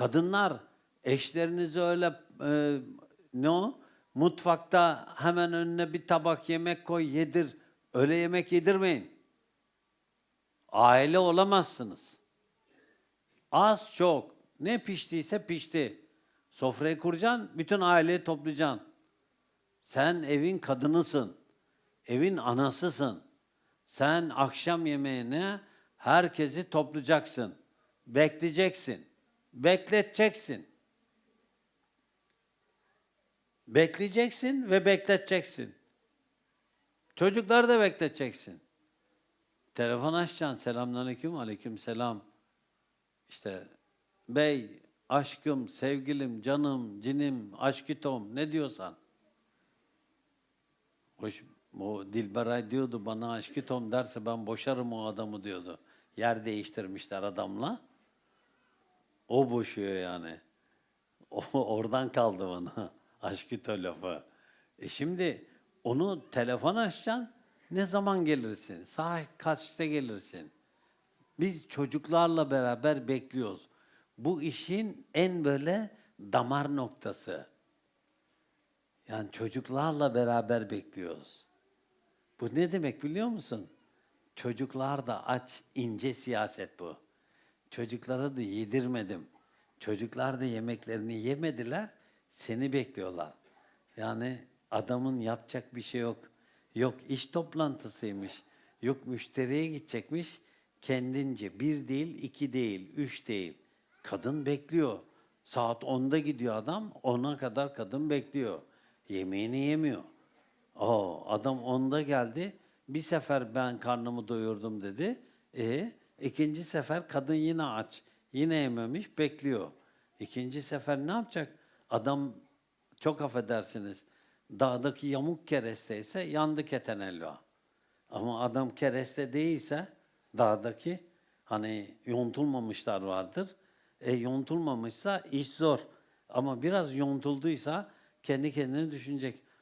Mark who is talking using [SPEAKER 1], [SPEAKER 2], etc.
[SPEAKER 1] Kadınlar eşlerinizi öyle e, ne o? Mutfakta hemen önüne bir tabak yemek koy yedir. Öyle yemek yedirmeyin. Aile olamazsınız. Az çok ne piştiyse pişti. Sofrayı kuracaksın, bütün aileyi toplayacaksın. Sen evin kadınısın. Evin anasısın. Sen akşam yemeğine herkesi toplayacaksın. Bekleyeceksin. Bekleteceksin. Bekleyeceksin ve bekleteceksin. Çocukları da bekleteceksin. Telefon açacaksın. Selamünaleyküm. Aleyküm selam. İşte bey, aşkım, sevgilim, canım, cinim, aşkitom ne diyorsan. Hoş, o Dilberay diyordu bana aşkitom derse ben boşarım o adamı diyordu. Yer değiştirmişler adamla. O boşuyor yani. O, oradan kaldı bana aşkito lafı. E şimdi onu telefon açacaksın. Ne zaman gelirsin? Saat kaçta gelirsin? Biz çocuklarla beraber bekliyoruz. Bu işin en böyle damar noktası. Yani çocuklarla beraber bekliyoruz. Bu ne demek biliyor musun? Çocuklar da aç, ince siyaset bu. Çocuklara da yedirmedim. Çocuklar da yemeklerini yemediler, seni bekliyorlar. Yani adamın yapacak bir şey yok. Yok iş toplantısıymış, yok müşteriye gidecekmiş. Kendince bir değil, iki değil, üç değil. Kadın bekliyor. Saat 10'da gidiyor adam, 10'a kadar kadın bekliyor. Yemeğini yemiyor. Oo, adam 10'da geldi. Bir sefer ben karnımı doyurdum dedi. E ikinci sefer kadın yine aç. Yine yememiş, bekliyor. İkinci sefer ne yapacak? Adam çok affedersiniz. Dağdaki yamuk kereste ise yandı keten elva. Ama adam kereste değilse dağdaki hani yontulmamışlar vardır. E yontulmamışsa iş zor. Ama biraz yontulduysa kendi kendine düşünecek.